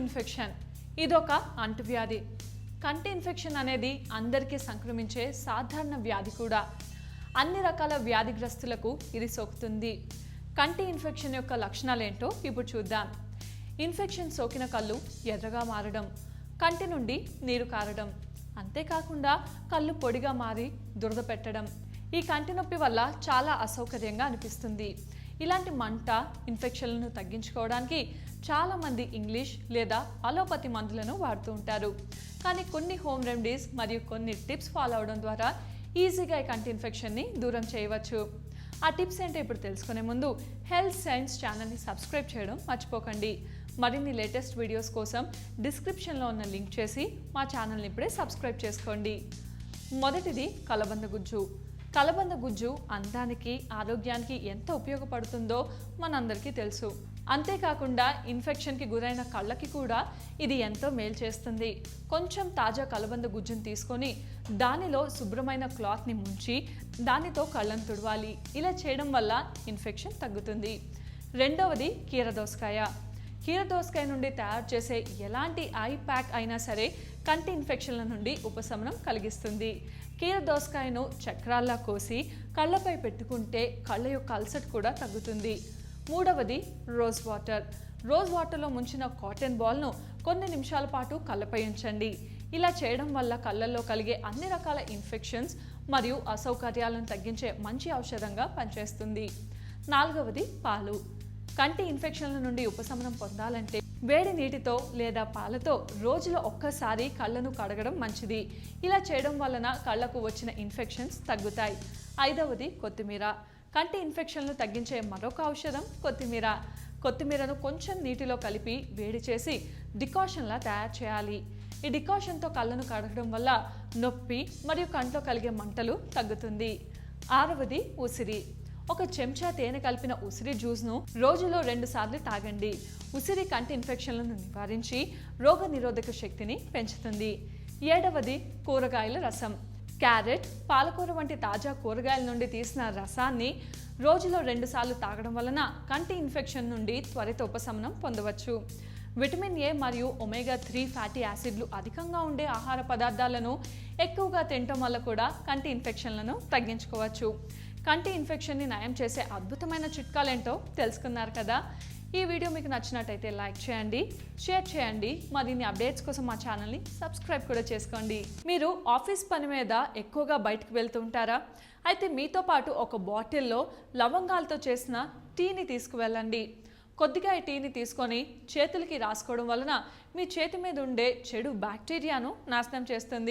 Infection ఇదొక అంటువ్యాధి. కంటి ఇన్ఫెక్షన్ అనేది అందరికీ సంక్రమించే సాధారణ వ్యాధి కూడా. అన్ని రకాల వ్యాధిగ్రస్తులకు ఇది సోకుతుంది. కంటి ఇన్ఫెక్షన్ యొక్క లక్షణాలు ఏంటో ఇప్పుడు చూద్దాం. ఇన్ఫెక్షన్ సోకిన కళ్ళు ఎర్రగా మారడం కంటి నుండి నీరు కారడం అంతేకాకుండా కళ్ళు పొడిగా మారి దురద పెట్టడం. ఈ కంటి నొప్పి వల్ల చాలా అసౌకర్యంగా అనిపిస్తుంది. ఇలాంటి మంట ఇన్ఫెక్షన్లను తగ్గించుకోవడానికి చాలామంది ఇంగ్లీష్ లేదా అలోపతి మందులను వాడుతూ ఉంటారు. కానీ కొన్ని హోమ్ రెమెడీస్ మరియు కొన్ని టిప్స్ ఫాలో అవడం ద్వారా ఈజీగా ఈ కంటి ఇన్ఫెక్షన్ని దూరం చేయవచ్చు. ఆ టిప్స్ ఏంటో ఇప్పుడు తెలుసుకునే ముందు హెల్త్ సైన్స్ ఛానల్ని సబ్స్క్రైబ్ చేయడం మర్చిపోకండి. మరిన్ని లేటెస్ట్ వీడియోస్ కోసం డిస్క్రిప్షన్లో ఉన్న లింక్ చేసి మా ఛానల్ని ఇప్పుడే సబ్స్క్రైబ్ చేసుకోండి. మొదటిది కలబంద గుజ్జు. కలబంద గుజ్జు అందానికి ఆరోగ్యానికి ఎంత ఉపయోగపడుతుందో మనందరికీ తెలుసు. అంతేకాకుండా ఇన్ఫెక్షన్కి గురైన కళ్ళకి కూడా ఇది ఎంతో మేలు చేస్తుంది. కొంచెం తాజా కలబంద గుజ్జును తీసుకొని దానిలో శుభ్రమైన క్లాత్ని ముంచి దానితో కళ్ళను తుడవాలి. ఇలా చేయడం వల్ల ఇన్ఫెక్షన్ తగ్గుతుంది. రెండవది కీరదోసకాయ. కీరదోసకాయ నుండి తయారు చేసే ఎలాంటి ఐ ప్యాక్ అయినా సరే కంటి ఇన్ఫెక్షన్ల నుండి ఉపశమనం కలిగిస్తుంది. కీరదోసకాయను చక్రాల్లా కోసి కళ్ళపై పెట్టుకుంటే కళ్ళ యొక్క అల్సట్ కూడా తగ్గుతుంది. మూడవది రోజ్ వాటర్. రోజ్ వాటర్లో ముంచిన కాటన్ బాల్ను కొన్ని నిమిషాల పాటు కళ్ళపై ఉంచండి. ఇలా చేయడం వల్ల కళ్ళల్లో కలిగే అన్ని రకాల ఇన్ఫెక్షన్స్ మరియు అసౌకర్యాలను తగ్గించే మంచి ఔషధంగా పనిచేస్తుంది. నాలుగవది పాలు. కంటి ఇన్ఫెక్షన్ల నుండి ఉపశమనం పొందాలంటే వేడి నీటితో లేదా పాలతో రోజులో ఒక్కసారి కళ్ళను కడగడం మంచిది. ఇలా చేయడం వలన కళ్ళకు వచ్చిన ఇన్ఫెక్షన్స్ తగ్గుతాయి. ఐదవది కొత్తిమీర. కంటి ఇన్ఫెక్షన్లు తగ్గించే మరొక ఔషధం కొత్తిమీర. కొత్తిమీరను కొంచెం నీటిలో కలిపి వేడి చేసి డికాషన్లా తయారు చేయాలి. ఈ డికాషన్తో కళ్ళను కడగడం వల్ల నొప్పి మరియు కంట్లో కలిగే మంటలు తగ్గుతుంది. ఆరవది ఉసిరి. ఒక చెంచా తేనె కలిపిన ఉసిరి జ్యూస్ను రోజులో రెండు సార్లు తాగండి. ఉసిరి కంటి ఇన్ఫెక్షన్లను నివారించి రోగ నిరోధక శక్తిని పెంచుతుంది. ఏడవది కూరగాయల రసం. క్యారెట్ పాలకూర వంటి తాజా కూరగాయల నుండి తీసిన రసాన్ని రోజులో రెండుసార్లు తాగడం వలన కంటి ఇన్ఫెక్షన్ నుండి త్వరిత ఉపశమనం పొందవచ్చు. విటమిన్ ఏ మరియు ఒమేగా త్రీ ఫ్యాటీ యాసిడ్లు అధికంగా ఉండే ఆహార పదార్థాలను ఎక్కువగా తినటం వల్ల కూడా కంటి ఇన్ఫెక్షన్లను తగ్గించుకోవచ్చు. కంటి ఇన్ఫెక్షన్ని నయం చేసే అద్భుతమైన చిట్కాలేంటో తెలుసుకున్నారు కదా. ఈ వీడియో మీకు నచ్చినట్టయితే లైక్ చేయండి షేర్ చేయండి. మరిన్ని అప్డేట్స్ కోసం మా ఛానల్ని సబ్స్క్రైబ్ కూడా చేసుకోండి. మీరు ఆఫీస్ పని మీద ఎక్కువగా బయటకు వెళ్తుంటారా అయితే మీతో పాటు ఒక బాటిల్లో లవంగాలతో చేసిన టీని తీసుకువెళ్ళండి. కొద్దిగా ఈ టీని తీసుకొని చేతులకి రాసుకోవడం వలన మీ చేతి మీద ఉండే చెడు బ్యాక్టీరియాను నాశనం చేస్తుంది.